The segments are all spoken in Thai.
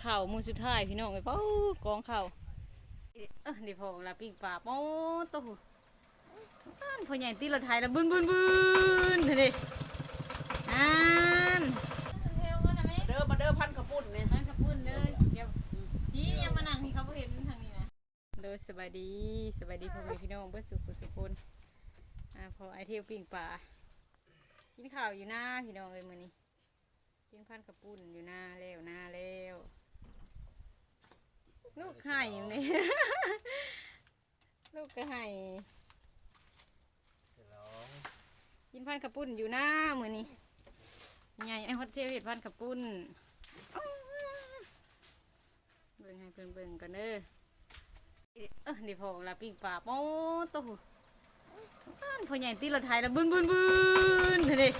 น้องขนเข่าวมือสุดท้ายพี่น้องไปเป้ากองเข่าวเออเดี๋ยวพอเวลาปิ้งปลาเป้าโตู้อ่านพอใหญ่ตีละไทยแล้วบึ้นบึ้นบึ้นเถอะดิอ่านเทวมาหน่อยไหมเด้อมาเด้อพันกระปุ่นเนี่ยนั่งกระปุ้นเลยเดี๋ยวพี่ยังมานั่งที่เขาบ่เห็นทางนี้นะโดยสบายดีสบายดีพ่อแม่พี่น้องเพื่อสุขสุขคนอ่าพอไอเที่ยวปิ้งปลากินข้าวอยู่หน้าพี่น้องเลยมื้อนี้กินพันกระปุ่นอยู่หน้าแล้วหน้าแล้ว ลูกไข่อยู่นี่ลูกก็ไห่สลองกินพันกระปุ่นอยู่หน้ามือนี้ใหญ่ไอ้ฮอตเทลเห็ดพันกระปุ่นเบิ่งให้เพิ่นเบิ่งกันเด้อเออเดี๋ยวพอเวลาปิ้งปลาเป้าโตู้อ่านพอใหญ่ตีละไทยแล้วบึ้นบึ้นบึ้นเถอะดิ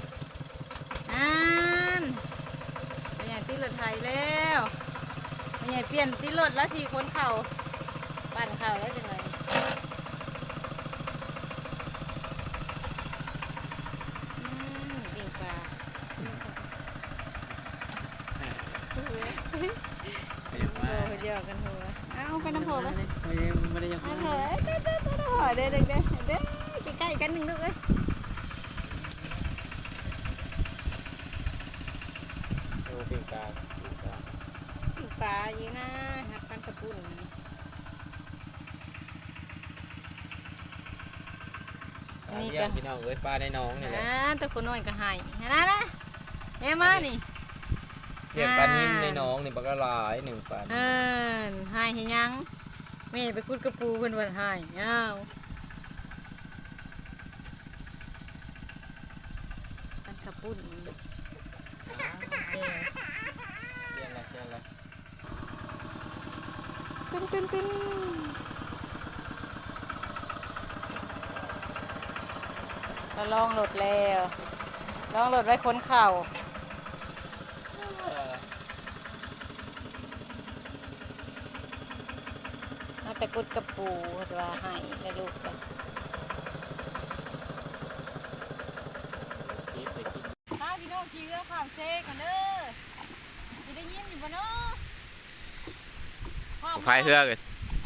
อ่านพอใหญ่ตีละไทยแล้ว นี่เปลี่ยนที่รถแล้วสี่คนเข่าปั่นเข่าแล้วจังไงเลยเดียวกันหัวเอาไปน้ำหัวเลยไม่ได้ยังไม่ได้เด้อเด้อเด้อเด้อเด้อใกล้กันหนึ่งลูกเลย ปิ้งปลาอยู่นะหักปันกระปุ่นปลาเลี้ยงพี่น้องเอ้ยปลาในหน้องนี่แหละอ่าแต่คนน้อยก็ใหายนะนะเอ้มานี่เลี้ยงปลานิ่มในหน้องนี่ปลากระลายหนึ่งปลาเออใหายให้ยังแม่ไปคุดกระปูเพิ่นว่าใหายอ้าวปันกระปุ่นเด้อเลี้ยงอะไรเลี้ยงอะไร ตึ้นตึ้นตึ้นเราลองโหลดแล้วลองโหลดไว้ค้นเข่าเอาแต่กุดกระปูว่าให้แล้วลูกกันมาพี่น้องขี่เรือข้ามเซกันเด้อสิได้ยินอยู่บ่เนาะข้าม พายเรือกัน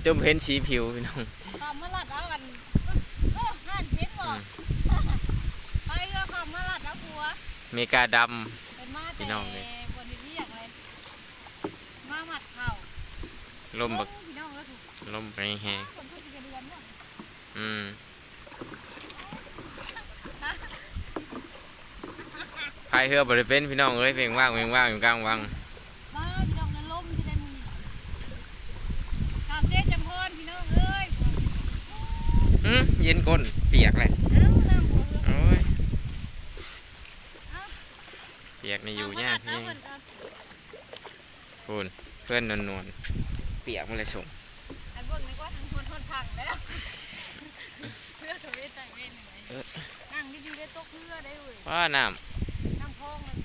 จุ่มเห็นสีผิวพี่น้องข้ามมาลัดเอากันเออห่านเห็นบ่อืมไปเรือข้ามมาลัดเอาผัวเมกาดเป็นมาพี่แต่น้องเลยบนที่อย่างไรมาหมัดเข่าำลมบักพี่น้องแล้วถูกลมไปแห้งคนพูดจะเดือนเนี่ยอืมพายเรือบริเป็นพี่น้องเอ้ยเพียงว่างเพียงว่างอยู่กลางวัง มาพี่น้องนั้นล้มที่ได้มือข้ามเจ๊จำพรพี่น้องเอ้ย อืม เย็นก้นเปียกเลยเอ้าน้ำหัวเรือโอ้ยเอ้าเปียกในอยู่ยากนี่นี่คุณเพื่อนนวลๆเปียกมาเลยส่งอันเบิ่งนึกว่าทางคนทนทางแล้วเพื่อทวีตใจเว้นหน่อยเออนั่งดีๆได้ตกเรือได้เว้ยว่าน้น้ำพองเลย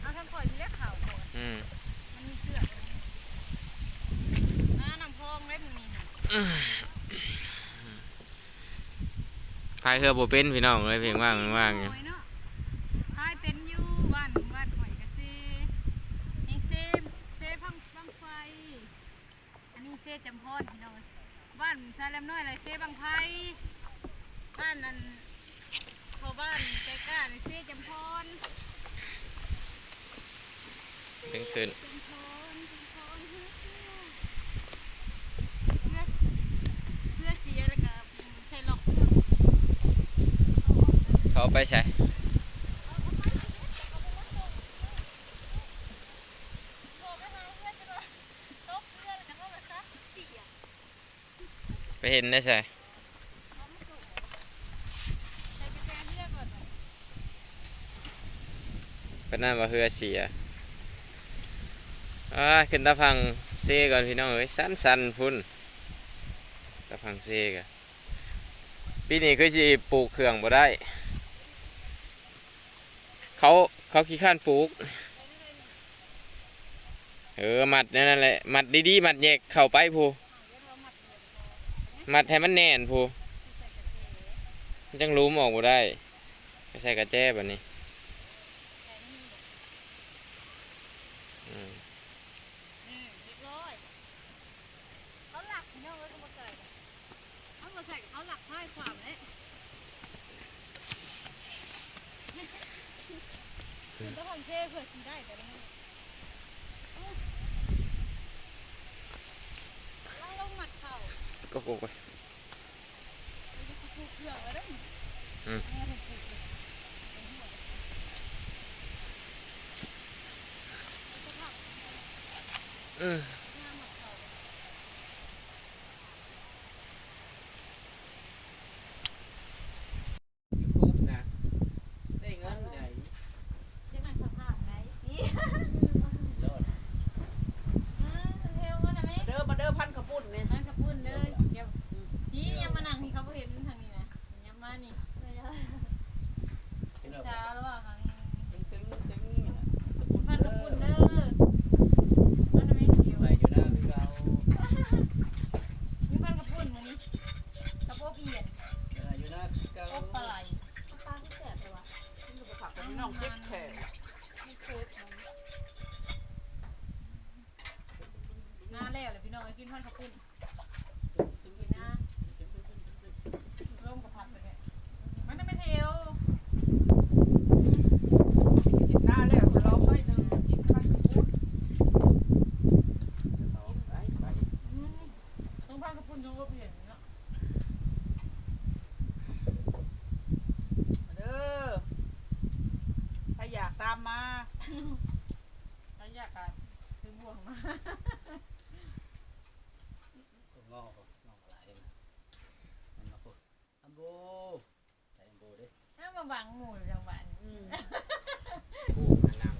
เอาทางข่อยที่เรียกข่าวก่อนำอืมมันมีเสื้อน้าน้ำพองเล่มนี้ค่ะพายเรือโบเป็นพี่น้องเลยเพียงว่างเพียงว่างอยู่โอ้ยเนาะพายเป็นอยู่บ้านบ้านข่อยกะเซเองเซเซพังพังไฟ อันนี้เซจำพรพี่น้องบ้านซาเลมน้อยเลยเซบางไพบ้านนั้นพอบ้านใจกล้าเลยเซจำพรถึงคืนจำพรจำพรเพื่อเพื่อเพื่อเสียแล้วก็ใช้ล็อกเครื่อง เขาไปใช้ไปเห็นได้ใช่เป็นนั่นว่าเรือเสียอ่าขึ้นตะพังเซก่อนพี่น้องเอ้ยสั้นสันๆพุ่นตะพังเซกันปีนี้คือสิปลูกเครื่องบ่ได้ เขาเขาขี้ข้านปลูก เออมัดนั่นแหละมัดดีๆมัดแยกเข้าไปพูมัดให้มันแน่นผู้จังรู้มออกบ่ได้ไม่ใช่กระแจแบบนี้อืม พี่น้องเอ้ยก็มาใส่เอามาใส่กับเขาหลักท้ายความเลยคือต้องทำ เช่เพื่อกินได้แต่ละมื้อเอาไล่ลงหมัดเข่าก็โกไปมันจะคูเครื่องไว้แล้วอืม เอามาผูกเลยเอาไปผักอืม หน้าหมัดเข่า ยูทูบนะได้เงินได้ ใช่ไหมสภาพไหนนี่ โลด เออเทลมาหน่อยไหม เด้อมาเด้อพันกระปุ่นเนี่ย นั่นกระปุ้นเลยเดี๋ยวพี่ยังมานั่งที่เขาบ่เห็นทางนี้นะยังมานี่ พี่น้อง เช้าแล้วอะครั้งนี้ ตึ้งตึ้งตึ้งกระปุ่น พันกระ เด้ ปุ้ อน เด้อมันไม่เดียว ไปอยู่หน้าพี่เรา มีพันกระปุ้นมานี่กระโปบเอียน อยู่หน้าเก่า โอบปลาไหล ปลาที่แสบเลยวะนี่ก็ผักกับพี่น้องเก็บแฉะ หน้า แล้วเลยพี่น้องกินทอดข้าวปุ้นกินหน้าร่มกับพัดไปเนี่ยมันไม่เทล กินหน้าแล้วจะร้องไม่หนึ่งกินพันกระปุ่น ไปไป ต้องพันกระปุ้นต้องกระเปลี่ยนเนาะ มาเด้อถ้าอยากตามมา ถ้าอยากอะซื้อบ่วงมา งอกงอกอะไรนะมันมาพูดอัมโบใส่อัมโบดิ ถ้ามาบังหมูจังหวัด อืม ผู้มานั่ง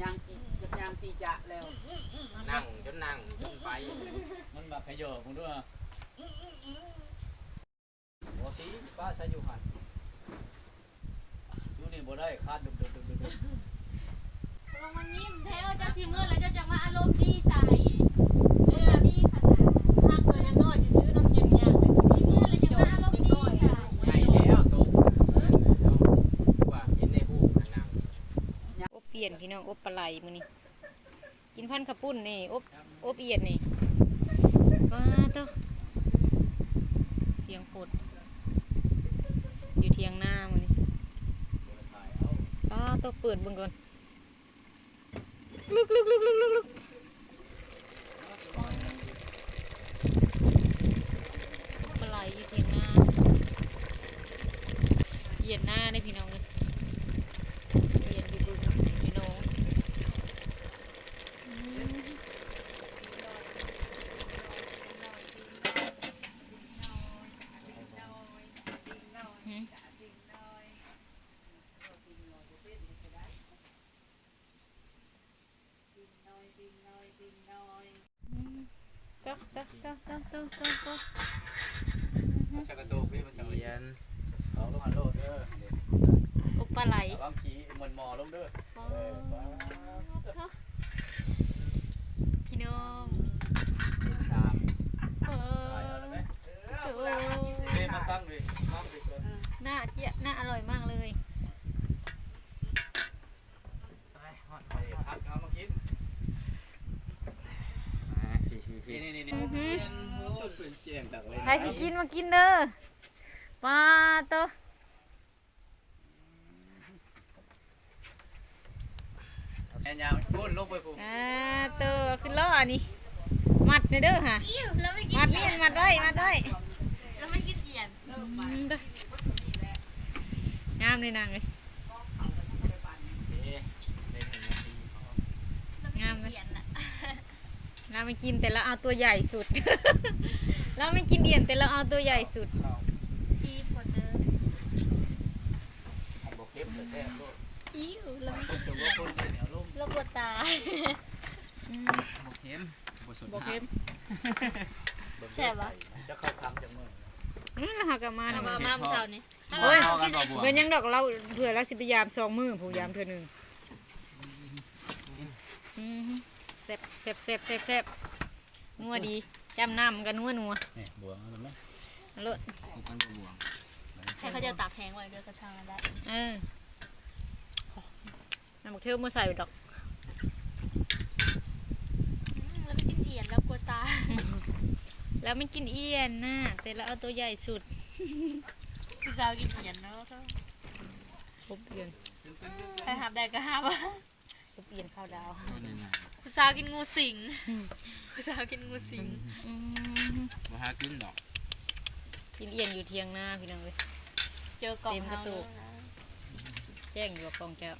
ยางจี จับยางตีจะแล้วนั่งจนนั่งจนไปมันมาขยอมึงด้วยโอ้ตีป้าใช้อยู่หันดูนี่บ่ได้คาดดุดุดุดุดุลงมายิ้มเทวเจ้าสิมือแล้วเจ้าจะมาอารมณ์ดีใส่เออดีขนาดห้างตัวยังน้อยจะซื้อน้ำยังยางเลยยิ้มมือแล้วจะมาอารมณ์ดีใส่ใหญ่แล้วโตว่าเห็นในผู้มานั่งอบเปลี่ยนพี่น้องอบปลาไหลมื้อนี้ กินพันกระปุ้นนี่อบอบเอียดนี่ว้าตัวเสียงฝดอยู่เทียงหน้ามื้อนี้ถ่ายเอาอ้าตัวเปิดเบิ่งก่อนลุกลุกลุกลุกลุกลุกปลาไหลอยู่เทียงหน้าเหยียดหน้าได้พี่น้องเลยเหยียดอยู่เบึงพี่น้อง จ๊อกจ๊อกจ๊อกจ๊อกจ๊อกจ๊อกจ๊อก ชักกระตุกพี่มันจะ เรียน เอาลงมาโลดเด้อ อุ ลาไหลบางทีมันมอลงเด้อเออป้าพี่น้องสามเออเอาแล้วไหมโอ้เด้มาตั้งเลยตั้งเลยเกินหน้าเจี๊ยะหน้าอร่อยมากเลยไปพักเอามากินนี่นี่นี่นี่เป็นเจียงตักเลยใครสิกินมากินเด้อมาโตะ แอนยาวพูดลงไปปุ๊บอ่าโตะขึ้นล้อนี่มัดนี่เด้อฮะอิ่มแล้วไม่กินมัดนี่มัดไว้มัดไว้แล้วไม่กินเอียนอืมเด้องามเลยนางเลยงามไหมเอียนอะเราไม่กินแต่เราเอาตัวใหญ่สุด เราไม่กินเดียนแต่เราเอาตัวใหญ่สุดซีฟอร์เดอร์บอกเข้มแต่แซ่บลูกอิ่วแล้วไม่จะว่าคนเหนียวลุ่ม แล้วปวดตาบอกเข้มบอกสดบอกเค็มแซ่บวะจะเข้าคำจังมืออืมหักกลับมาเอานะมามามาเมื่อเช้านี้เฮ้ยพอกันบ่บัวเงินยังดอกเราเผื่อเราสิพยายามสองมือผู้ยามเธอหนึ่งอืมแซ่บแซ่บแซ่บแซ่บแซ่บนัวดีจำน้ำมันกันนัวนัวนี่บัวมันไหมเอาเลยคู่กันกับบัวให้เขาจะตากแห้งไว้เดี๋ยวกระช่างกันได้เออน้ำบักเทลมาใส่ดอก อืม แล้วไม่กินเอียนแล้วปวดตาแล้วไม่กินเอียนนะแต่เราเอาตัวใหญ่สุดผู้สาวกินเหียนเนาะปุ๊บเอียนใครหับได้ก็หับอะปุ๊บเอียนข้าวดาวตัวนี้นะผู้สาวกินงูสิงผู้สาวกินงูสิงอืมบ่หากินดอกกินเอียนอยู่เทียงหน้าพี่น้องเลยเจอกล่องเต็มกระเฮาตุกเนาะแจ้งอยู่กับกองเจ้า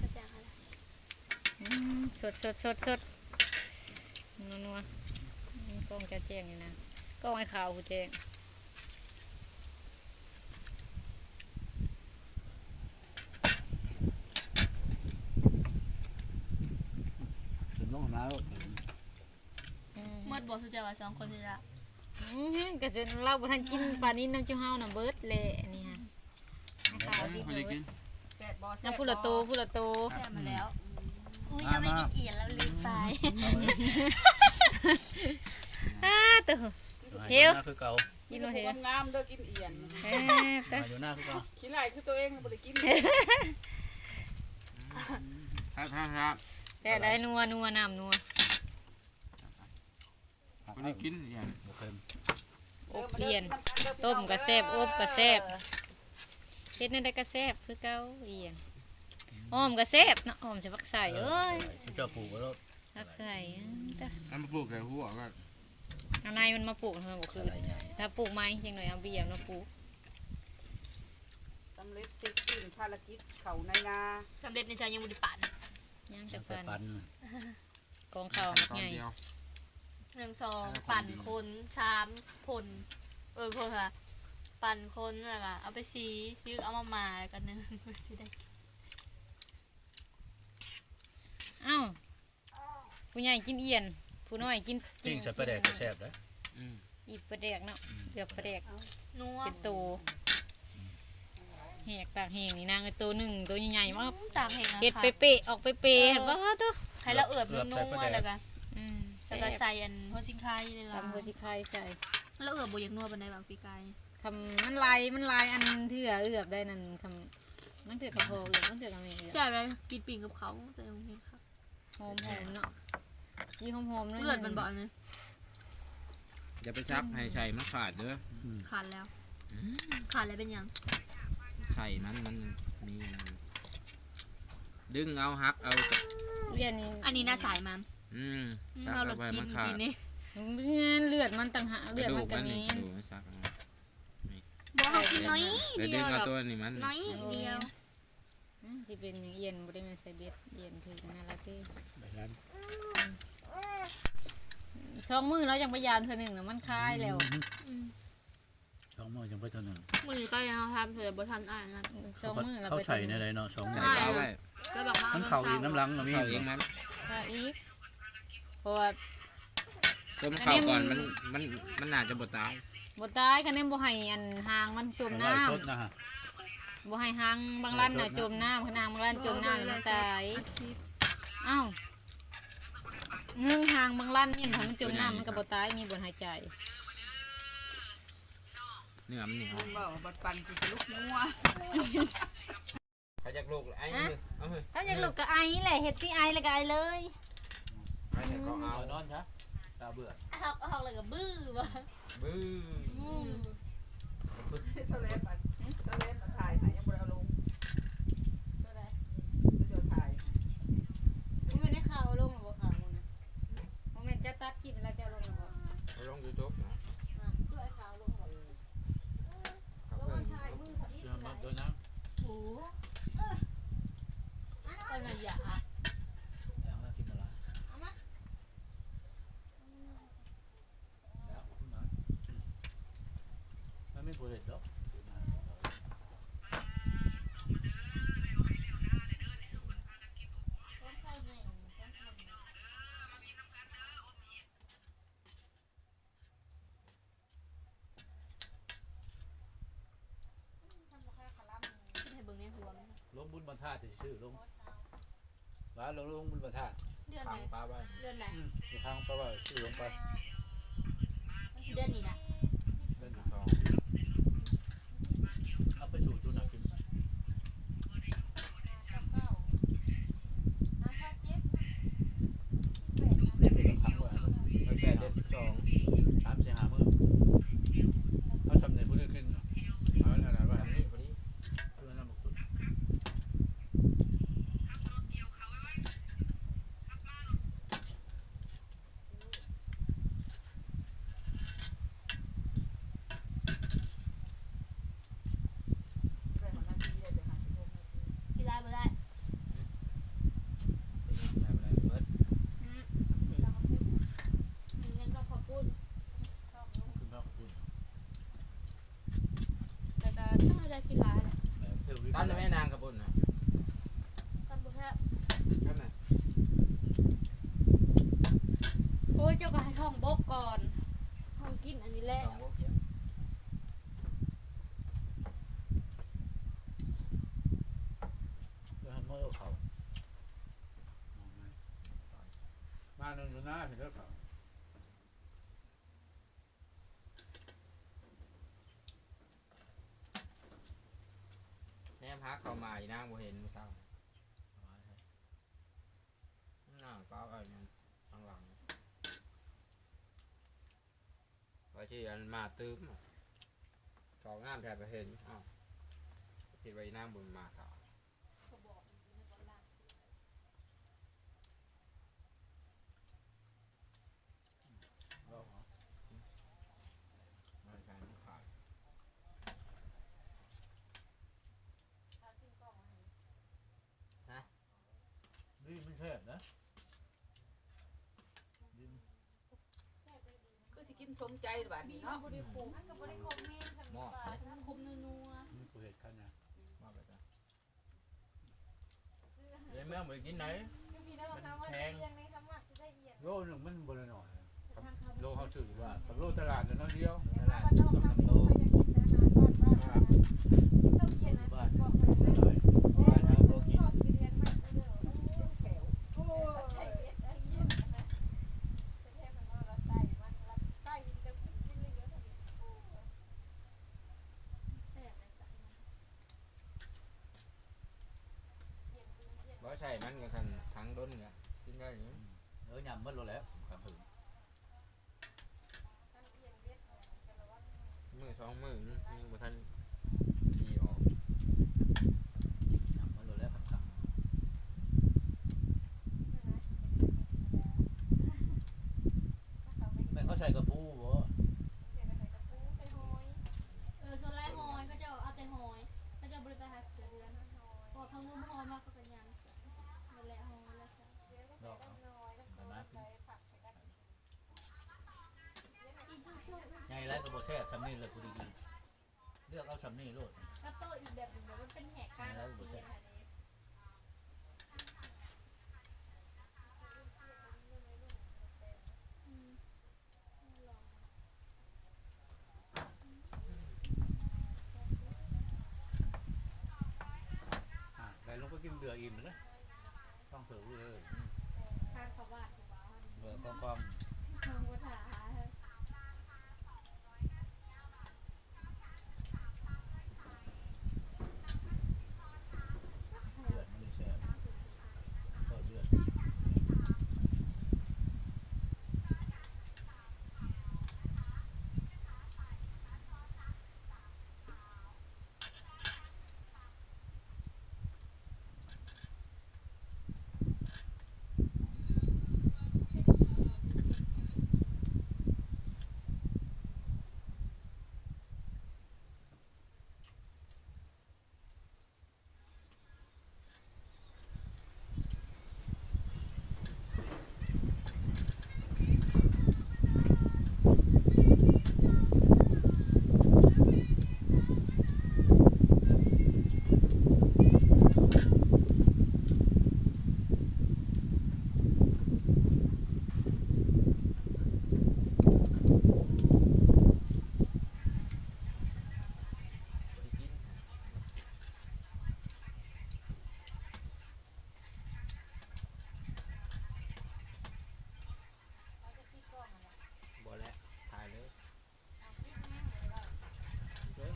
ก็จะหาอืมสดสดสดสดนัว นัวอืมกองจะแจ้งอยู่นะกองไอ้ขาวกูแจ้งถึงลงน้ำอืมเมื่อบอกทุกเจ้าว่าสองคนนี่ละอืมกระเจนเราบ่ทันกินปลานี้น้ำจิ้มเฮาน่ะเบิดเลยอันนี้ฮะไอ้ขาวดิไม่ได้กินแซ่บบ่แซ่บน้ำพุละโตพุละโตแค่มาแล้ว อุ้ยยังไม่กินเอียนแล้วลืมไปอ้า ตัวเที่ยวคือเก่ากิกินนมาบ่เถเห็อะงามเด้อกินเอียนเอ๊ะไปอยู่หน้าคือเก่าขี้ไหลคือตัวเองบ่ได้กินครับครับครับแต่ได้นัวนัวน้ำนัวไม่ได้กินอย่างบ่เค็มอบเอียนต้มกระแซบอบกระแซบเฮ็ดนั่นได้กระแซบคือเก่าเอียนอ้อมกระแซบเนาะอ้อมสิฟักใส่เอ้ยเจ้าปู่ก็รถฟักใส่อื้อตะน้ำปลูกแต่หัวก็ เอานายมันมาปลูกทำไมบ่คืออะไรใหญ่ถ้าปลูกไม้จังหน่อยเอาเบี้ยมาปลูกสำเร็จเสร็จสิ้นภารกิจเขาในนาสำเร็จในใจยังบุญปันย่างจัจะงปันปันกองข้าวตมักอนใหญ่เดียว หนึ่งสองปั่นคนสามผลเออพอค่ะ ปั่นคนแล้วก็เอาไปชี้ยื้อเอามามาแล้วกันนึงสิได้เอ้าผู้ใหญ่กินเอียน ผู้น้อยกินปิ้งใส่ปลาแดกก็แซ่บเด้ออืมอีกปลาแดกเนาะเกือบปลาแดกนัวเป็นตัวแหกตากแหงนี่นางไอ้ตัวหนึ่งตัวใหญ่ๆมากต่างแห่งอะเฮ็ดค่ะเปะๆออกเปะๆเห็นป่ะตัวให้เราเอือบนุ่มๆแล้วกันอืมแล้วก็ใส่อันหัวซิงไคเลยล่ะทำหัวสิไข่ใส่แล้วเอือบบ่อยากนัวปานใดบางปีกายคำมันลายมันลายอันเถื่อเอือบได้นั่นคำมันเถื่อกระโพเอือบมันเถื่อกระเมยเอือบใช่เลยกินปิ่งกับเขาแต่ยังเห็นค่ะหอมหอมๆเนาะ ยี่หอมหอมๆเนาะเลือดมันบ่อยไหมอย่าไปซับให้ใส่มันขาดเด้อขาดแล้ว ขาดแล้วเป็นยังไข่มันมันมีมันดึงเอาหักเอากับเลือดนี่อันนี้น่าสายมันอืมอืมซักเราลเอาดไปกิมันนขาดทีนี้เลือดมันต่างหากกเลือระดดูมันกก็มันมีนี่กระดูกมันซักเอาบอกเขากินน้อยเดี๋ยวเดีดึยวงแบเอาบตัวนี้มันน้อยเดียว อืมสิเป็นอย่างเอียนบ่ได้แมันใส่เบ็ดเอียนคือน่ารักที่ไปร้านสองมือแล้วยังพยายามเธอหนึ่งนะมันคลายแล้วอืมช่องมือยังไปเท่านึงมือก็ยังทำเผื่อบทันอ่านนะสองมือเราเขาไปใส่ในใดเนาะช่องมือใส่เอาไว้แล้วบอกว่าทั้งเข่าอีกน้ำลังก็มีเข้าเองมันคลายอีกเพราะว่าต้มข้าวก่อนมันมันมันน่าจะบดตายบ่ตายคะแนนบ่ให้อันหางมันจมน้ไล่สดนะฮะำ บ่ให้หางบางร้านน่ะจมน้ำขนางบางร้านจมน้ำมันตายอาทิตย์เอ้าเงื้องหางบางร้านนี่ถ้ามันจมน้ำมันก็บ่ตายมีบ่หายใจเนื้อมันเหนียวคุณบ่บัดปันสิลุกงัวเขาจากลูกไอ้นี่เอาเฮ้ยถ้าอยากลูกก็ไอแหละเฮ็ดที่ไอแล้วก็ไอเลยไอ้เนี่ยก็เอาเอานอนซะตาเบื่อหักหักเลยกับบื้อวะบื้อ โซเลสปันโซเลสถ่ายให้ยังบ่ได้เอาลงก็ได้เดี๋ยวถ่าย มันไม่ได้ข่าวลงหรอบ่ข่าวมึงนะบ่แม่นจะตัดคลิปแล้วจะลงหรอบ่ เอา ลงยูทูบนะเพื่อให้ขาวลงหรอเขาเพิ่งเดี๋ยวมาโดนน้โอ้ก็เลยอย่าำอย่างนั้นกินอะไรแล้วคุณนะมันไม่ควรเห็นหรอก ให้เบิ่งในหัวมัน ลง บุญบรรทัดจะชื่อลงร้านเราลงบุญบรรทัดเดือนฟัไหนงปลาบ้านเดือนไหนอืมอยู่ทางเพราะว่าชื่อลงไป เดือนนี้นะ เล่นสอง เอาไปสู่จุนักกิน เล่นเป็นครั้งว่า ไปแปดเดือนสิบสอง สามสี่ห้ามื้อ ต้องบกก่อนเขากินอันนี้แหละ สองโบกเขียวเพื่อให้มือเขามองมา มาห นึ่งอยู่หน้าเห็นแล้วครับแนมพักเข้ามาอีนางบ่เห็นมื้อเช้าเอาไว้ให้น่าก็เอาอันข้างหลังว่าที่อันมาตื้มสองงามแทบบ่เห็นอ้าวคิดว่าอีนางบ่มาเขา รอบเหรอ มันการมันขาด ดีมันแซ่บนะดี คือ สมใจบาดนี้เนาะบริคมันกับบริโภคแม่งสำหรับมันคมนัวมันกูเห็ดกันนะมาไปจ้ะเดี๋ยวแม่งไปกินไหนๆพี่น้องคะว่าเรียนในคำว่าจะได้เอียดโลหนึ่งมันบนหน่อยโลเขาชื่อว่าโลตลาดน้อยเดียวแต่ว่าบ้านนอกทำไม่ค่อยจะกินอาหารบ้านบ้านต้องเย็นนะบอกเลย เลย บ้านทางโบกินเรียนมากเลยแถวโอ้ใช่เย็นเย็นนะจะแค่มันว่าเราใส่มันรับใส่จะกินกินเลยเยอะพอดีแซ่บเลยสัก บ่ใช่มันก็คันทั้งด้นไงกินได้อยู่ เออยำมันโลแล้วครับถึง มือสองมือนึงยังบ่ทันดีออก ยำมันโลแล้วครับแม่งเขาใส่กระปูบ่ เออส่วนแรกหอยเขาจะเอาแต่หอยเขาจะบริการเดือน พอทางนู้นหอยมากก็เป็นยังนั่นแหละหอยแล้วค่ะดอกเอาแต่มากินอีชูชูใหญ่ไรก็บ่แซ่บชำนี่เลยกูดีกินเลือกเอาชำนี่โลดแล้วโตอีกแบบหนึงมันเป็นแหกการสีอะไรนี้อะได้ลงไปกินเดืออิ่มเลย ต้องเผื่อเลยทางเขาว่าถูกป่าวเดือกองกอง ทางวัฒนา เดือดมันเลยแซ่บก็เดือด กิน บ่แล้วถ่ายเลยเด้อ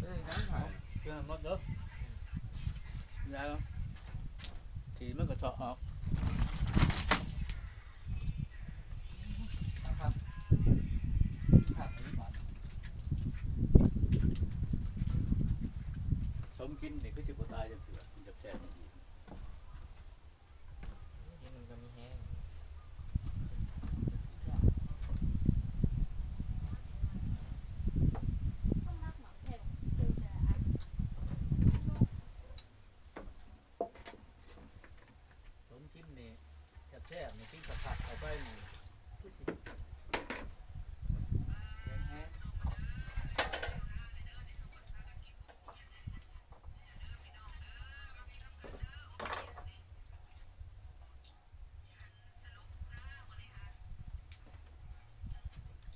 เอ้ยน้ำถ่าย เพื่อนหมดเด้อแล้วขี่มันก็เจาะออกครับครับอันนี้บาทสมกินนี่คือสิบตายจัง ซ่บนี่ที่สับผักเอาไปนี่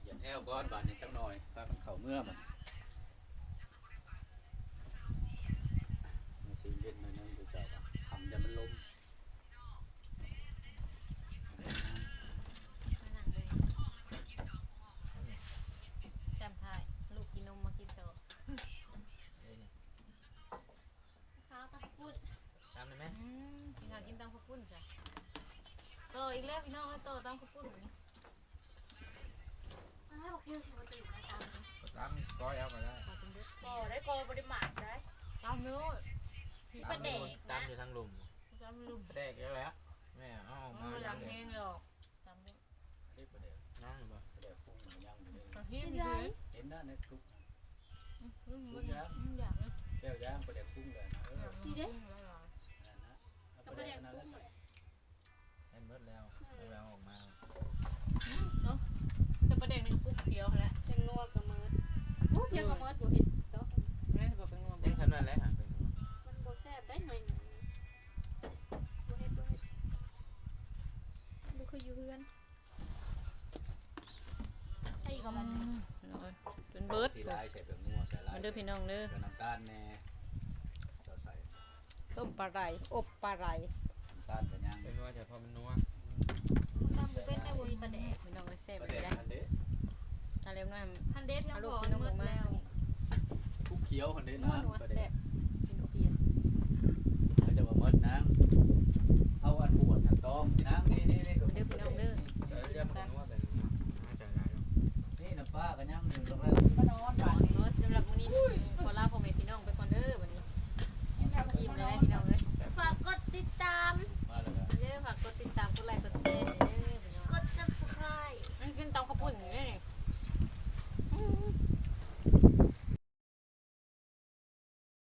อย่าแอวก้อนบาดนี่จังหน่อยพามันเข่าเมื่อมัน แล้วพี่น้องให้โตตามข้าวปุ้นนี่มันให้บอกเที่ยวชิมตื่นนะตามตามก้อยเอาก็ได้ขอเป็นเด็กบ่ได้โกบริมาทได้ตามนู้นมีประเด็กตามอยู่ทางลุมตามลูกแดกแล้วแหละแม่เอาออกมัมานหลัยังงแห้เด็กงหรอกตามนู้นเรียกประเดี๋ยน้องหรือเปล่าประเดี๋ยวพุ่งมันย่างอยู่เลยตามที่ไม่ใช่เห็นได้ในทุกอืมมันอยากอืมยากเลยแก้วย่างประเดี๋ยวพุ่งเลยนะเอออยากดีเด้อืมแล้วเหรอนั่นนะเอาก็ประประเดี๋ยกวนั้นกุ้แล้ว ง ใส่ เห็นเบิดแล้วเอาแล้วออกมา จะประเด็นในกระปุกเขียวแล้วเพียงนัวกับมืดโอ้เพียงกับมืดบ่เห็นโตแม่จะบอกเป็นงวงยังทันว่าแล้วหาเป็นมันบ่แซ่บได้หน่อยหนึงบ่เฮ็ดบ่เฮ็ดบ่คืออยู่เฮือนให้อีกกับมันหนึ่งจนเบิร์ดสีลายใส่แบบงัวใส่ลายมาเด้อพี่น้องเด้อเดี๋ยวน้ำตาลแน่เจ้าใส่ต้มปลาไหลอบปลาไหลน้ำตาลไปย่างเป็นว่าจะพอมันนัวตามบ่เป็นได้บ่มีประเด็กพี่น้องก็แซ่บประเลเดี๋ ตาเล็บน้ำพันเดฟยังบอกหมดแล้คุกเขียวคนได้น้ำประเด็นกินเปียนเขาจะบอมน้ำเอาอันบวชถังต้มนนี่นี่นี่ก็เด้อพี่น้องเด้อนี่น้ำปลากันย่ำหนึ่งลงแล้นอนบ้นสำหรับวันนี้ขอลาพ่อแม่พี่น้องไปก่อนเด้อวันนี้ฝากกดติดตามเด้อฝากกดติดตามกดไลค์กดแชร์